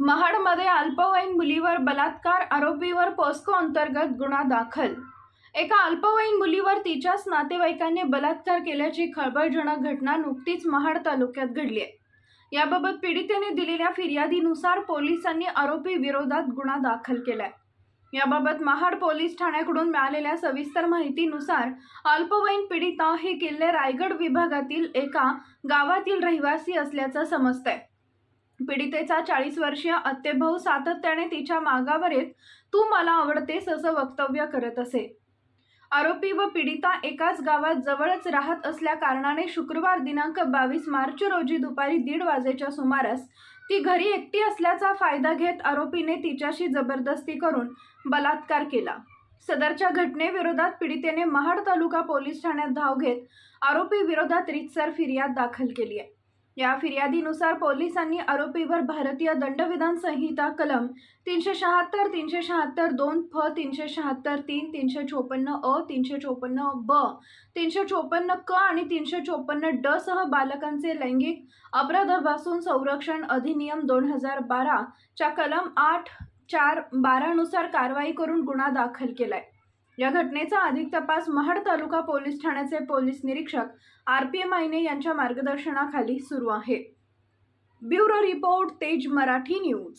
महाडमध्ये अल्पवयीन मुलीवर बलात्कार आरोपीवर पोस्को अंतर्गत गुन्हा दाखल. एका अल्पवयीन मुलीवर तिच्याच नातेवाईकांनी बलात्कार केल्याची खळबळजनक घटना नुकतीच महाड तालुक्यात घडली आहे. याबाबत पीडितेने दिलेल्या फिर्यादीनुसार पोलिसांनी आरोपी विरोधात गुन्हा दाखल केलाय. याबाबत महाड पोलीस ठाण्याकडून मिळालेल्या सविस्तर माहितीनुसार अल्पवयीन पीडिता हे किल्ले रायगड विभागातील एका गावातील रहिवासी असल्याचं समजतंय. पीडितेचा चाळीस वर्षीय आत्तेभाऊ सातत्याने तिच्या मागावर येत तू मला आवडतेस असं वक्तव्य करत असे. आरोपी व पीडिता एकाच गावात जवळच राहत असल्या कारणाने शुक्रवार दिनांक बावीस मार्च रोजी दुपारी दीड वाजेच्या सुमारास ती घरी एकटी असल्याचा फायदा घेत आरोपीने तिच्याशी जबरदस्ती करून बलात्कार केला. सदरच्या घटनेविरोधात पीडितेने महाड तालुका पोलीस ठाण्यात धाव घेत आरोपी विरोधात रितसर फिर्याद दाखल केली आहे. या फिर्यादीनुसार पोलिसांनी आरोपीवर भारतीय दंडविधान संहिता कलम तीनशे शहात्तर तीनशे शहात्तर दोन फ तीनशे शहात्तर तीन तीनशे चोपन्न अ तीनशे चोपन्न ब तीनशे चोपन्न क आणि तीनशे चोपन्न ड सह बालकांचे लैंगिक अपराधापासून संरक्षण अधिनियम दोन हजार बाराच्या कलम आठ चार बारानुसार कारवाई करून गुन्हा दाखल केलाय. या घटनेचा अधिक तपास महाड तालुका पोलीस ठाण्याचे पोलीस निरीक्षक आर पी मायने यांच्या मार्गदर्शनाखाली सुरू आहे. ब्युरो रिपोर्ट तेज मराठी न्यूज.